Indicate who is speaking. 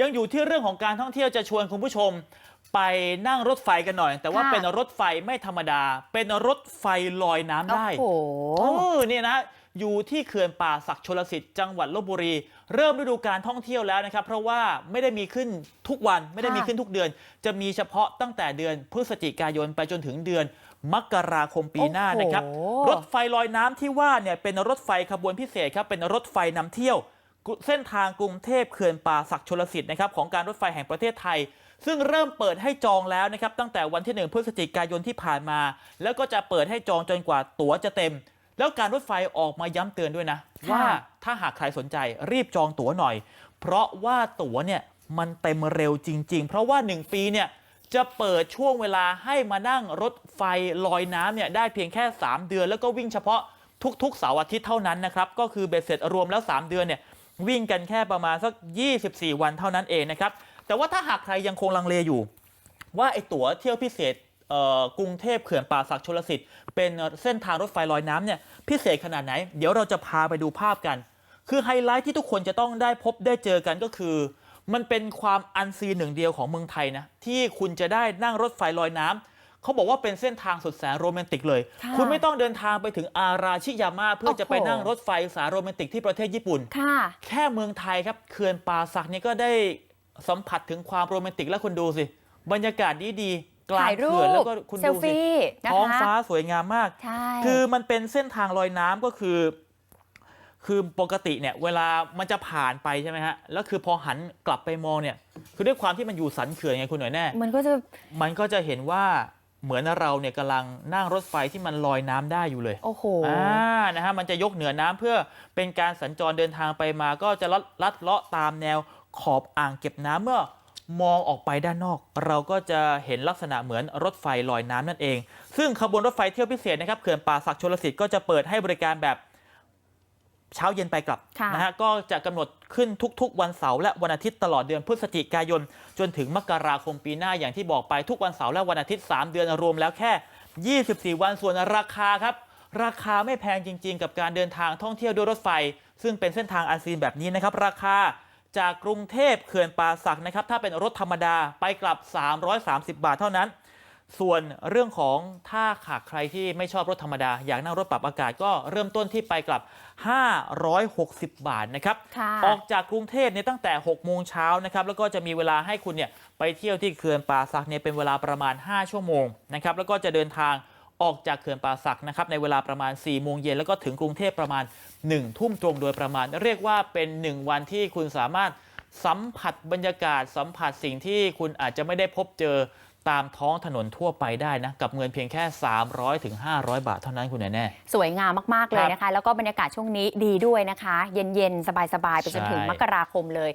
Speaker 1: ยังอยู่ที่เรื่องของการท่องเที่ยวจะชวนคุณผู้ชม ไปนั่งรถไฟกันหน่อย แต่ว่า
Speaker 2: ค่ะ
Speaker 1: เป็นรถไฟไม่ธรรมดา เป็นรถไฟลอยน้ำได้
Speaker 2: โอ้โห
Speaker 1: เออเนี่ยนะอยู่ที่เขื่อนป่าศักดิ์ชลสิทธิ์จังหวัดลบบุรี เริ่มฤดูการท่องเที่ยวแล้วนะครับ เพราะว่าไม่ได้มีขึ้นทุกวันไม่ได้มีขึ้นทุกเดือน จะมีเฉพาะตั้งแต่เดือนพฤศจิกายนไปจนถึงเดือนมกราคมปีหน้านะครับ
Speaker 2: โอ้โห
Speaker 1: รถไฟลอยน้ำที่ว่าเนี่ยเป็นรถไฟขบวนพิเศษครับเป็นรถไฟนำเที่ยว เส้นทางกรุงเทพเขื่อนป่าศักดิ์ชลสิทธิ์นะครับของการรถไฟแห่งประเทศไทย ซึ่งเริ่มเปิดให้จองแล้วนะครับตั้งแต่วันที่ 1 พฤศจิกายนที่ผ่านมา แล้วก็จะเปิดให้จองจนกว่าตั๋วจะเต็ม แล้วการรถไฟออกมาย้ำเตือนด้วยนะ
Speaker 2: ค่ะ
Speaker 1: ว่าถ้าหากใครสนใจรีบจองตั๋วหน่อย เพราะว่าตั๋วเนี่ยมันเต็มเร็วจริง ๆ เพราะว่า 1 ปีเนี่ยจะเปิดช่วงเวลาให้มานั่งรถไฟลอยน้ำเนี่ยได้เพียงแค่ 3 เดือน แล้วก็วิ่งเฉพาะทุกๆเสาร์อาทิตย์เท่านั้นนะครับก็คือเบ็ดเสร็จรวมแล้ว 3 เดือนเนี่ย วิ่งกันแค่ประมาณสัก 24 วันเท่านั้นเองนะครับ แต่ว่าถ้าหากใครยังคงลังเลอยู่ ว่าไอ้ตั๋วเที่ยวพิเศษเกรุงเทพเขื่อนป่าศักชลสิทธิ์เป็นเส้นทางรถไฟลอยน้ำเนี่ยพิเศษขนาดไหน เดี๋ยวเราจะพาไปดูภาพกัน คือไฮไลท์ที่ทุกคนจะต้องได้พบได้เจอกันก็คือ มันเป็นความอันซีหนึ่งเดียวของเมืองไทยนะที่คุณจะได้นั่งรถไฟลอยน้ำ เขาบอกว่าเป็นเส้นทางสุดแสนโรแมนติกเลย
Speaker 2: ค่ะ
Speaker 1: คุณไม่ต้องเดินทางไปถึงอาราชิยาม่าเพื่อจะไป
Speaker 2: โอ้โห
Speaker 1: นั่งรถไฟสายโรแมนติกที่ประเทศญี่ปุ่น
Speaker 2: ค่ะ
Speaker 1: แค่เมืองไทยครับเขื่อนป่าศักดิ์เนี่ยก็ได้สัมผัสถึงความโรแมนติกแล้วคุณดูสิ บรรยากาศดีดีๆกลาง
Speaker 2: ถ่ายรู
Speaker 1: เขื่อนแล้ว
Speaker 2: ป
Speaker 1: ก็คุณ
Speaker 2: เซล
Speaker 1: ดูสิ
Speaker 2: ฟี่นะคะ
Speaker 1: ท้องฟ้าสวยงามมาก
Speaker 2: ใช่
Speaker 1: คือมันเป็นเส้นทางลอยน้ำก็คือ คือปกติเนี่ย เวลามันจะผ่านไปใช่ไหมฮะ แล้วคือพอหันกลับไปมองเนี่ย คือด้วยความที่มันอยู่สันเขื่อนไงคุณหน่อยแน่
Speaker 2: มันก็จะ
Speaker 1: มันก็จะเห็นว่า เหมือนเราเนี่ยกำลังนั่งรถไฟที่มันลอยน้ำได้อยู่เลย
Speaker 2: โอ้โห
Speaker 1: อ่านะฮะมันจะยกเหนือน้ำเพื่อเป็นการสัญจรเดินทางไปมา ก็จะลัดลัดเลาะตามแนวขอบอ่างเก็บน้ำเมื่อมองออกไปด้านนอก เราก็จะเห็นลักษณะเหมือนรถไฟลอยน้ำนั่นเอง ซึ่งขบวนรถไฟเที่ยวพิเศษนะครับเขื่อนป่าศักดิ์ชลสิทธิ์ก็จะเปิดให้บริการแบบ เช้าเย็นไปกลับ
Speaker 2: ค่ะ
Speaker 1: นะฮะก็จะกำหนดขึ้นทุก ๆ วันเสาร์และวันอาทิตย์ตลอดเดือนพฤศจิกายน จนถึงมกราคมปีหน้าอย่างที่บอกไปทุกวันเสาร์และวันอาทิตย์ 3 เดือนรวมแล้วแค่ 24 วันส่วนราคาครับ ราคาไม่แพงจริง ๆ กับการเดินทางท่องเที่ยวด้วยรถไฟ ซึ่งเป็นเส้นทางอันซีนแบบนี้นะครับ ราคาจากกรุงเทพเขื่อนป่าศักดิ์นะครับถ้าเป็นรถธรรมดาไปกลับ 330 บาทเท่านั้น ส่วนเรื่องของถ้าหากใครที่ไม่ชอบรถธรรมดา อยากนั่งรถปรับอากาศก็เริ่มต้นที่ไปกลับ 560 บาทนะครับ
Speaker 2: ค่ะ
Speaker 1: ออกจากกรุงเทพเนี่ยตั้งแต่ 6 โมงเช้านะครับแล้วก็จะมีเวลาให้คุณเนี่ยไปเที่ยวที่เขื่อนป่าสักเนี่ยเป็นเวลาประมาณ 5 ชั่วโมงนะครับแล้วก็จะเดินทางออกจากเขื่อนป่าสักนะครับในเวลาประมาณ 4 โมงเย็นแล้วก็ถึงกรุงเทพประมาณ 1 ทุ่มตรงโดยประมาณ เรียกว่าเป็น 1 วันที่คุณสามารถสัมผัสบรรยากาศสัมผัสสิ่งที่คุณอาจจะไม่ได้พบเจอ ตามท้องถนนทั่วไปได้นะ กับเงินเพียงแค่300ถึง500 บาทเท่านั้นคุณแน่แน่
Speaker 2: สวยงามมาก ๆ เลยนะคะ แล้วก็บรรยากาศช่วงนี้ดีด้วยนะคะ เย็น ๆ สบาย ๆ ไปจนถึง
Speaker 1: ใช่
Speaker 2: มกราคมเลย